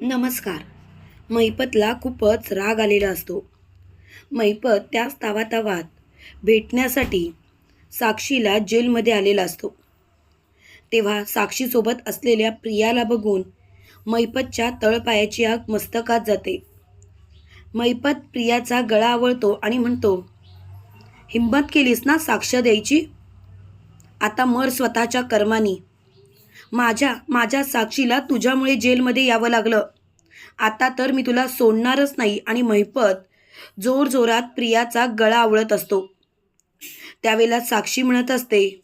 नमस्कार. मैपतला खूपच राग आलेला असतो. मैपत त्याच तावातावात भेटण्यासाठी साक्षीला जेलमध्ये आलेला असतो. तेव्हा साक्षीसोबत असलेल्या प्रियाला बघून मैपतच्या तळपायाची आग मस्तकात जाते. मैपत प्रियाचा गळा आवळतो आणि म्हणतो हिंमत केलीस ना साक्ष द्यायची? आता मर स्वतःच्या कर्मानी. माझ्या माझ्या साक्षीला तुझ्यामुळे जेलमध्ये यावं लागलं. आता तर मी तुला सोडणारच नाही आणि महिपत जोरजोरात प्रियाचा गळा आवळत असतो. त्यावेळेला साक्षी म्हणत असते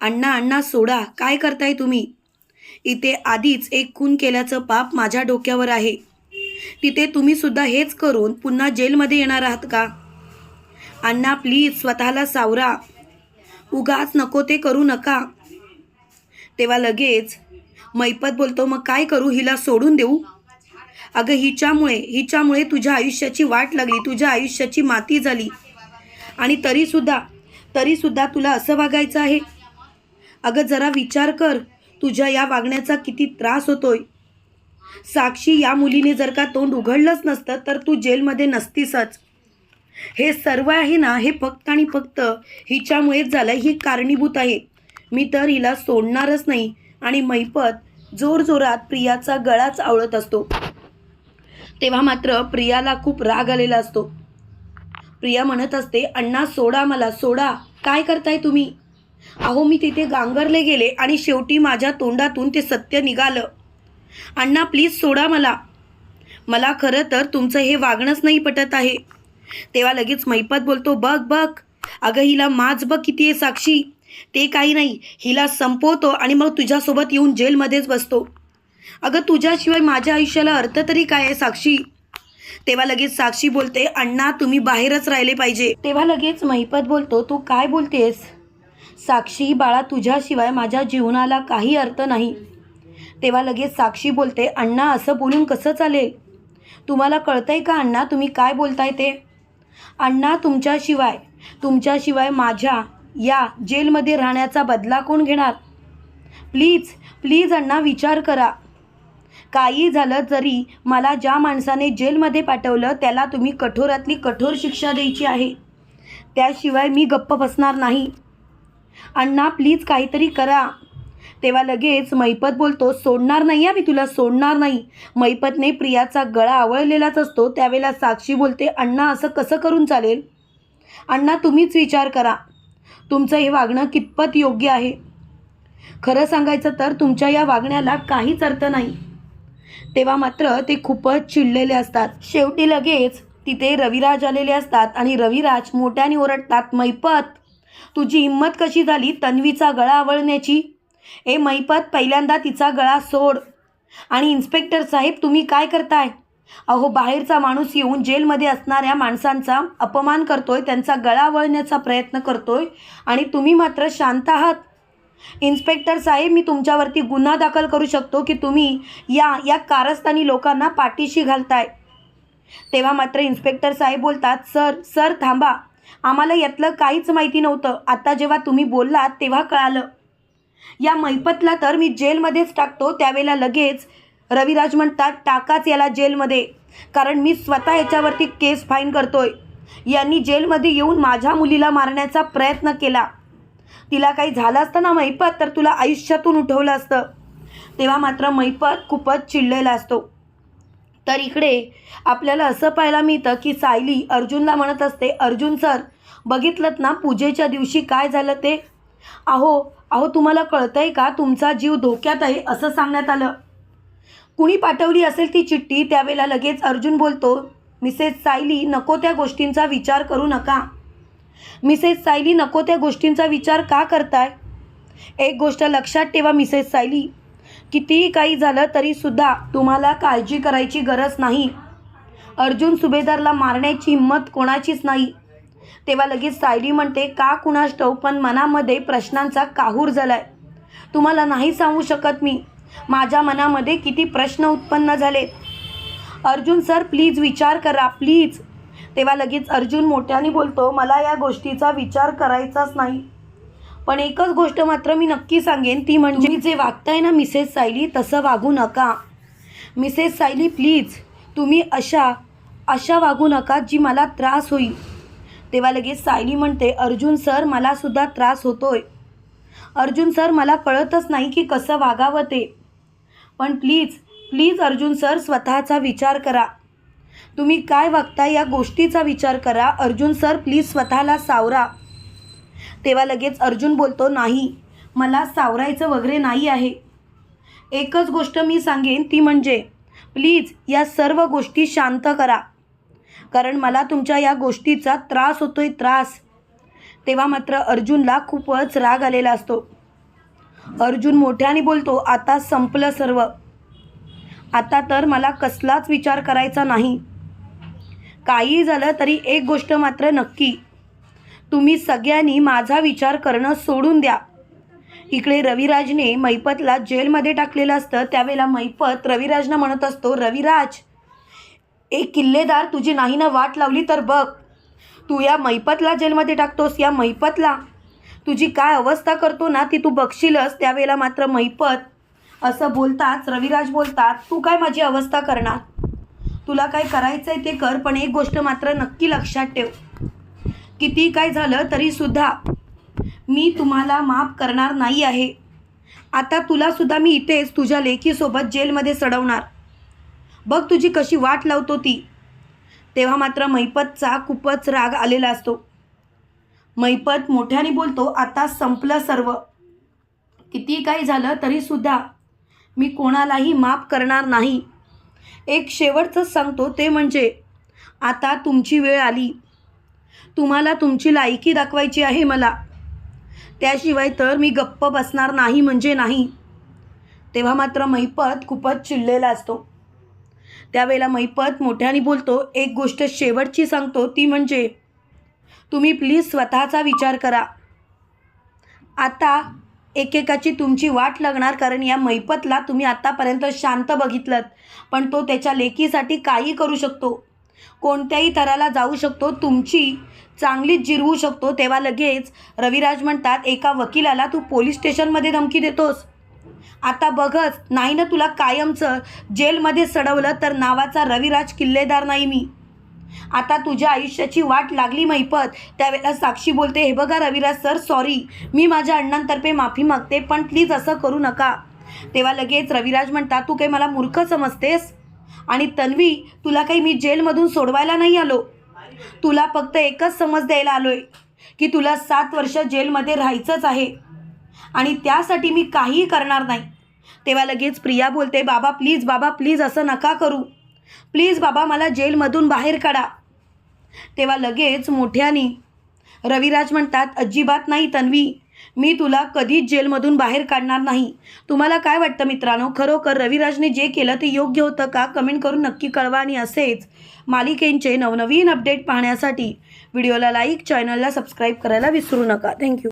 अण्णा अण्णा सोडा काय करताय तुम्ही? इथे आधीच एक खून केल्याचं पाप माझ्या डोक्यावर आहे. तिथे तुम्ही सुद्धा हेच करून पुन्हा जेलमध्ये येणार आहात का? अण्णा प्लीज स्वतःला सावरा. उगाच नको ते करू नका. तेव्हा लगेच मैपत बोलतो मग काय करू? हिला सोडून देऊ? अगं हिच्यामुळे हिच्यामुळे तुझ्या आयुष्याची वाट लागली तुझ्या आयुष्याची माती झाली. आणि तरीसुद्धा तरीसुद्धा तुला असं वागायचं आहे? अगं जरा विचार कर तुझ्या या वागण्याचा किती त्रास होतोय. साक्षी या मुलीने जर का तोंड उघडलंच नसतं तर तू जेलमध्ये नसतीसच. हे सर्व आहे ना हे फक्त आणि फक्त हिच्यामुळेच झालं ही कारणीभूत आहे. मी तर हिला सोडणारच नाही आणि मैपत जोरजोरात प्रियाचा गळाच आवळत असतो. तेव्हा मात्र प्रियाला खूप राग आलेला असतो. प्रिया म्हणत असते अण्णा सोडा मला सोडा. काय करताय तुम्ही? अहो मी तिथे गांगरले गेले आणि शेवटी माझ्या तोंडातून ते सत्य निघालं. अण्णा प्लीज सोडा मला. मला खरं तर तुमचं हे वागणंच नाही पटत आहे. तेव्हा लगेच मैपत बोलतो बघ बघ. अगं हिला माझ बघ किती आहे साक्षी. ते काही नाही. हिला संपवतो आणि मग तुझ्यासोबत येऊन जेलमध्येच बसतो. अगं तुझ्याशिवाय माझ्या आयुष्याला अर्थ तरी काय आहे साक्षी? तेव्हा लगेच साक्षी बोलते अण्णा तुम्ही बाहेरच राहिले पाहिजे. तेव्हा लगेच महिपत बोलतो तू काय बोलतेस? साक्षी बाळा तुझ्याशिवाय माझ्या जीवनाला काही अर्थ नाही. तेव्हा लगेच साक्षी बोलते अण्णा असं बोलून कसं चालेल? तुम्हाला कळतंय का अण्णा तुम्ही काय बोलताय ते? अण्णा तुमच्याशिवाय तुमच्याशिवाय माझ्या या जेलमध्ये राहण्याचा बदला कोण घेणार? प्लीज प्लीज अण्णा विचार करा. काही झालं जरी मला ज्या माणसाने जेलमध्ये पाठवलं त्याला तुम्ही कठोरातली कठोर शिक्षा द्यायची आहे. त्याशिवाय मी गप्प बसणार नाही. अण्णा प्लीज काहीतरी करा. तेव्हा लगेच मैपत बोलतो सोडणार नाही मी तुला सोडणार नाही. मैपतने प्रियाचा गळा आवळलेलाच असतो त्यावेळेला साक्षी बोलते अण्णा असं कसं करून चालेल? अण्णा तुम्हीच विचार करा. तुमचं हे वागणं कितपत योग्य आहे? खरं सांगायचं तर तुमच्या या वागण्याला काहीच अर्थ नाही. तेव्हा मात्र ते खूपच चिडलेले असतात. शेवटी लगेच तिथे रविराज आलेले असतात आणि रविराज मोठ्याने ओरडतात मैपत तुझी हिंमत कशी झाली तन्वीचा गळा आवळण्याची? ए मैपत पहिल्यांदा तिचा गळा सोड. आणि इन्स्पेक्टर साहेब तुम्ही काय करताय? अहो बाहेरचा माणूस येऊन जेलमध्ये असणाऱ्या माणसांचा अपमान करतोय त्यांचा गळा वळण्याचा प्रयत्न करतोय आणि तुम्ही मात्र शांत आहात. इन्स्पेक्टर साहेब मी तुमच्यावरती गुन्हा दाखल करू शकतो की तुम्ही या या कारस्थानी लोकांना पाठीशी घालताय? तेव्हा मात्र इन्स्पेक्टर साहेब बोलतात सर सर थांबा. आम्हाला यातलं काहीच माहिती नव्हतं. आता जेव्हा तुम्ही बोललात तेव्हा कळालं. या मैपतला तर मी जेलमध्येच टाकतो त्यावेळेला लगेच रविराज म्हणतात टाकाच याला जेलमध्ये. कारण मी स्वतः याच्यावरती केस फाईन करतोय. यांनी जेलमध्ये येऊन माझ्या मुलीला मारण्याचा प्रयत्न केला. तिला काही झालं असतं ना मैपत? तर तुला आयुष्यातून उठवलं असतं. तेव्हा मात्र मैपत खूपच चिडलेला असतो. तर इकडे आपल्याला असं पाहायला मिळतं की सायली अर्जुनला म्हणत असते अर्जुन सर बघितलं ना पूजेच्या दिवशी काय झालं ते? अहो अहो तुम्हाला कळतंय का? तुमचा जीव धोक्यात आहे असं सांगण्यात आलं. कुणी पाठवली असेल ती चिठ्ठी त्यावेळेला लगेच अर्जुन बोलतो मिसेस सायली नको त्या गोष्टींचा विचार करू नका. मिसेस सायली नको त्या गोष्टींचा विचार का करताय? एक गोष्ट लक्षात ठेवा मिसेस सायली. कितीही काही झालं तरीसुद्धा तुम्हाला काळजी करायची गरज नाही. अर्जुन सुभेदारला मारण्याची हिंमत कोणाचीच नाही. तेव्हा लगेच सायली म्हणते का कुणास ठाऊक पण मनामध्ये प्रश्नांचा काहूर झालाय. तुम्हाला नाही सांगू शकत मी. माझ्या मनामध्ये किती प्रश्न उत्पन्न झाले अर्जुन सर प्लीज विचार करा प्लीज तेव्हा लगेच अर्जुन मोठ्याने बोलतो मला या गोष्टीचा विचार करायचाच नाही. पण एकच गोष्ट मात्र मी नक्की सांगेन ती म्हणजे मी जे वागताय ना मिसेस सायली तसं वागू नका. मिसेस सायली प्लीज तुम्ही अशा अशा वागू नका जी मला त्रास होईल. तेव्हा लगेच सायली म्हणते अर्जुन सर मला सुद्धा त्रास होतोय. अर्जुन सर मला कळतच नाही की कसं वागावं ते. पण प्लीज प्लीज अर्जुन सर स्वतःचा विचार करा. तुम्ही काय वागता या गोष्टीचा विचार करा. अर्जुन सर प्लीज स्वतःला सावरा. तेव्हा लगेच अर्जुन बोलतो नाही मला सावरायचं वगैरे नाही आहे. एकच गोष्ट मी सांगेन ती म्हणजे प्लीज या सर्व गोष्टी शांत करा. कारण मला तुमच्या या गोष्टीचा त्रास होतोय त्रास. तेव्हा मात्र अर्जुनला खूपच राग आलेला असतो. अर्जुन मोठ्याने बोलतो आता संपलं सर्व. आता तर मला कसलाच विचार करायचा नाही. काही झालं तरी एक गोष्ट मात्र नक्की. तुम्ही सगळ्यांनी माझा विचार करणं सोडून द्या. इकडे रविराजने मैपतला जेलमध्ये टाकलेलं असतं. त्यावेळेला मैपत रविराजना म्हणत असतो रविराज एक किल्लेदार तुझी नाही ना वाट लावली तर बघ. तू या मैपतला जेलमध्ये टाकतोस या मैपतला. तुझी काय अवस्था करतो ना ती तू बघशीलच त्यावेळेला मात्र मैपत. असं बोलताच रविराज बोलतात तू काय माझी अवस्था करणार? तुला काय करायचं आहे ते कर पण एक गोष्ट मात्र नक्की लक्षात ठेव. किती काय झालं तरीसुद्धा मी तुम्हाला माफ करणार नाही आहे. आता तुलासुद्धा मी इथेच तुझ्या लेकीसोबत जेलमध्ये सडवणार. बघ तुझी कशी वाट लावतो ती. तेव्हा मात्र मैपतचा खूपच राग आलेला असतो. मैपत मोठ्याने बोलतो आता संपलं सर्व. किती काही झालं तरीसुद्धा मी कोणालाही माफ करणार नाही. एक शेवटचंच सांगतो ते म्हणजे आता तुमची वेळ आली. तुम्हाला तुमची लायकी दाखवायची आहे मला. त्याशिवाय तर मी गप्प बसणार नाही म्हणजे नाही. तेव्हा मात्र मैपत खूपच चिडलेला असतो. त्यावेळेला मैपत मोठ्याने बोलतो एक गोष्ट शेवटची सांगतो ती म्हणजे तुम्ही प्लीज स्वतःचा विचार करा. आता एकेकाची तुमची वाट लागणार कारण या मैपतला तुम्ही आत्तापर्यंत शांत बघितलं पण तो त्याच्या लेकीसाठी काही करू शकतो. कोणत्याही थराला जाऊ शकतो तुमची चांगलीच जिरवू शकतो तेव्हा लगेच रविराज म्हणतात एका वकिलाला तू पोलीस स्टेशनमध्ये धमकी देतोस. आता बघच नाही ना तुला कायमचं जेलमध्ये सडवलं तर नावाचा रविराज किल्लेदार नाही मी. आता तुझ्या आयुष्याची वाट लागली मैपत. त्यावेळेला साक्षी बोलते हे बघा रविराज सर सॉरी मी माझ्या अण्णांतर्फे माफी मागते पण प्लीज असं करू नका. तेव्हा लगेच रविराज म्हणतात तू काही मला मूर्ख समजतेस? आणि तन्वी तुला काही मी जेलमधून सोडवायला नाही आलो? तुला फक्त एकच समज द्यायला आलोय की तुला सात वर्ष जेलमध्ये राहायचंच आहे. आणि त्यासाठी मी काहीही करणार नाही. तेव्हा लगेच प्रिया बोलते बाबा प्लीज बाबा प्लीज असं नका करू. प्लीज बाबा मला जेलमधून बाहेर काढा. तेव्हा लगेच मोठ्यानी रविराज म्हणतात अजिबात नाही तन्वी मी तुला कधीच जेलमधून बाहेर काढणार नाही. तुम्हाला काय वाटतं मित्रांनो? खरोखर रविराजने जे केलं ते योग्य होतं का? कमेंट करून नक्की कळवा आणि असेच मालिकेंचे नवनवीन अपडेट पाहण्यासाठी व्हिडिओला लाईक चॅनलला सबस्क्राईब करायला विसरू नका. थँक्यू.